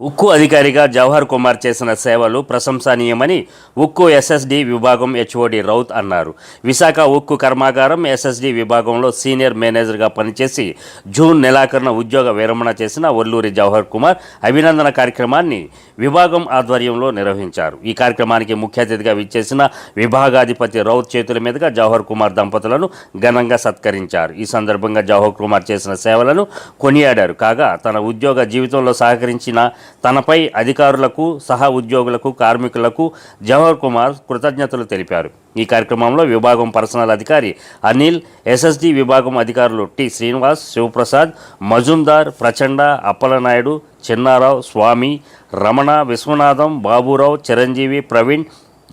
ఉక్కు అధికారిగా జవహర్ కుమార్ చేసిన సేవలు ప్రశంసనీయమని ఉక్కు ఎస్ఎస్డి విభాగం హెచ్ఓడి రౌత్ అన్నారు. విశాఖ ఉక్కు కర్మాగారం ఎస్ఎస్డి విభాగంలో సీనియర్ మేనేజర్గా పనిచేసి జూన్ నెలాఖరున ఉద్యోగ విరమణ చేసిన ఒల్లూరి జవహర్ కుమార్ అభినందన కార్యక్రమాన్ని విభాగం ఆధ్వర్యంలో నిర్వహించారు. ఈ కార్యక్రమానికి ముఖ్య అతిథిగా విచ్చేసిన విభాగాధిపతి రౌత్ చేతుల మీదుగా జవహర్ కుమార్ దంపతులను ఘనంగా సత్కరించారు. ఈ సందర్భంగా జవహర్ కుమార్ చేసిన సేవలను కొనియాడారు. కాగా తన ఉద్యోగ జీవితంలో సహకరించిన తనపై అధికారులకు సహా ఉద్యోగులకు కార్మికులకు జవహర్ కుమార్ కృతజ్ఞతలు తెలిపారు. ఈ కార్యక్రమంలో విభాగం పర్సనల్ అధికారి అనిల్ ఎస్ఎస్డి విభాగం అధికారులు టి శ్రీనివాస్ శివప్రసాద్ మజుందార్ ప్రచండ అప్పలనాయుడు చిన్నారావు స్వామి రమణ విశ్వనాథం బాబురావు చిరంజీవి ప్రవీణ్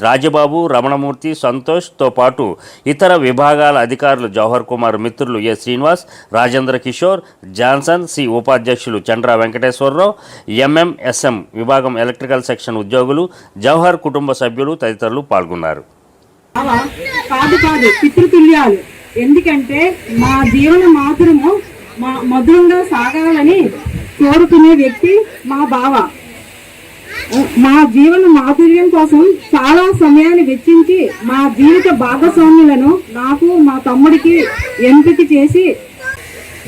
రాజబాబు రమణమూర్తి సంతోష్తో పాటు ఇతర విభాగాల అధికారులు జవహర్ కుమార్ మిత్రులు A Srinivas Rajendra Kishore Johnson C ఉపాధ్యక్షులు చంద్ర వెంకటేశ్వరరావు ఎంఎంఎస్ఎం విభాగం ఎలక్ట్రికల్ సెక్షన్ ఉద్యోగులు జవహర్ కుటుంబ సభ్యులు తదితరులు పాల్గొన్నారు. కాదు కాదు పితృతుల్యాలు. ఎందుకంటే మా జీవన మాధురము మా మధురంగా సాగాలని కోరుకునే వ్యక్తి మా బావ. మా జీవన మాధుర్యం కోసం చాలా సమయాన్ని వెచ్చించి మా జీవిత భాగస్వాములను నాకు మా తమ్ముడికి ఎంపిక చేసి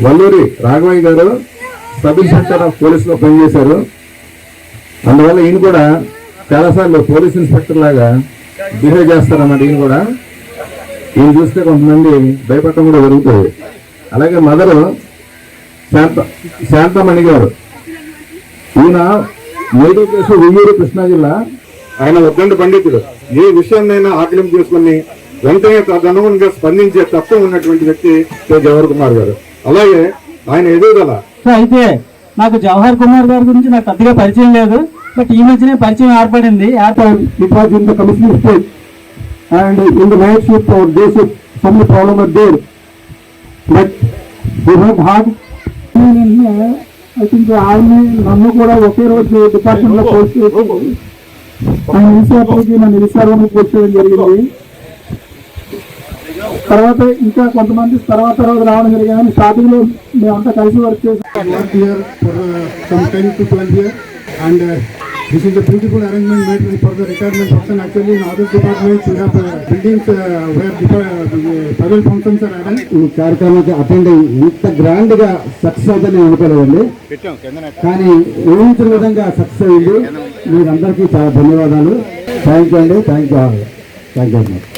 వల్లూరి రాఘవయ్య గారు సబ్ ఇన్స్పెక్టర్ ఆఫ్ పోలీసులో పనిచేశారు. అందువల్ల ఈయన కూడా చాలాసార్లు పోలీస్ ఇన్స్పెక్టర్ లాగా బిహేవ్ చేస్తారన్నమాట ఈయన కూడా. ఈయన చూస్తే కొంతమంది భయపడటం కూడా జరుగుతుంది. అలాగే మదరు శాంత శాంతమణి గారు. ఈయన నేటివ్ ప్లేస్ ఉయ్యూరు కృష్ణా జిల్లా ఆయన ఉద్దండ పండితుడు. ఏ విషయాన్నైనా ఆకలింపు చేసుకుని వెంటనే తదనుగుణంగా స్పందించే తత్వం ఉన్నటువంటి వ్యక్తి కె. జవహర్ కుమార్ గారు. అలాగే ఆయన ఎదుగుదల. సో అయితే నాకు జవహర్ కుమార్ గారి గురించి నాకు పెద్దగా పరిచయం లేదు. బట్ ఈ మధ్యనే పరిచయం ఏర్పడింది. ఏర్పడి it was in the commissioning stage and in the night shift or day shift some problem are there but we worked hard I think ఆమె నన్ను కూడా ఒకే రోజు డిపార్ట్మెంట్లో పోస్ట్ చేసి ఆయన విశాఖకి నన్ను విశాఖను పోస్ట్ చేయడం జరిగింది. తర్వాత ఇంకా కొంతమంది తర్వాత రోజు రావడం జరిగింది. కానీ స్టార్టింగ్లో మేమంతా కలిసి వర్క్ చేసి. Work here for uh, some 10 to 12 years and uh, this is a beautiful arrangement made for the retirement function. Actually, in other departments, we have uh, buildings uh, where uh, several functions are arranged. ఈ కార్యక్రమానికి attend అయ్యి ఇంత గ్రాండ్గా success అవుతుందని అనుకోలేదండి కానీ ఊహించిన విధంగా సక్సెస్ అయింది మీరందరికీ చాలా ధన్యవాదాలు థ్యాంక్ యూ అండి థ్యాంక్ యూ థ్యాంక్ యూ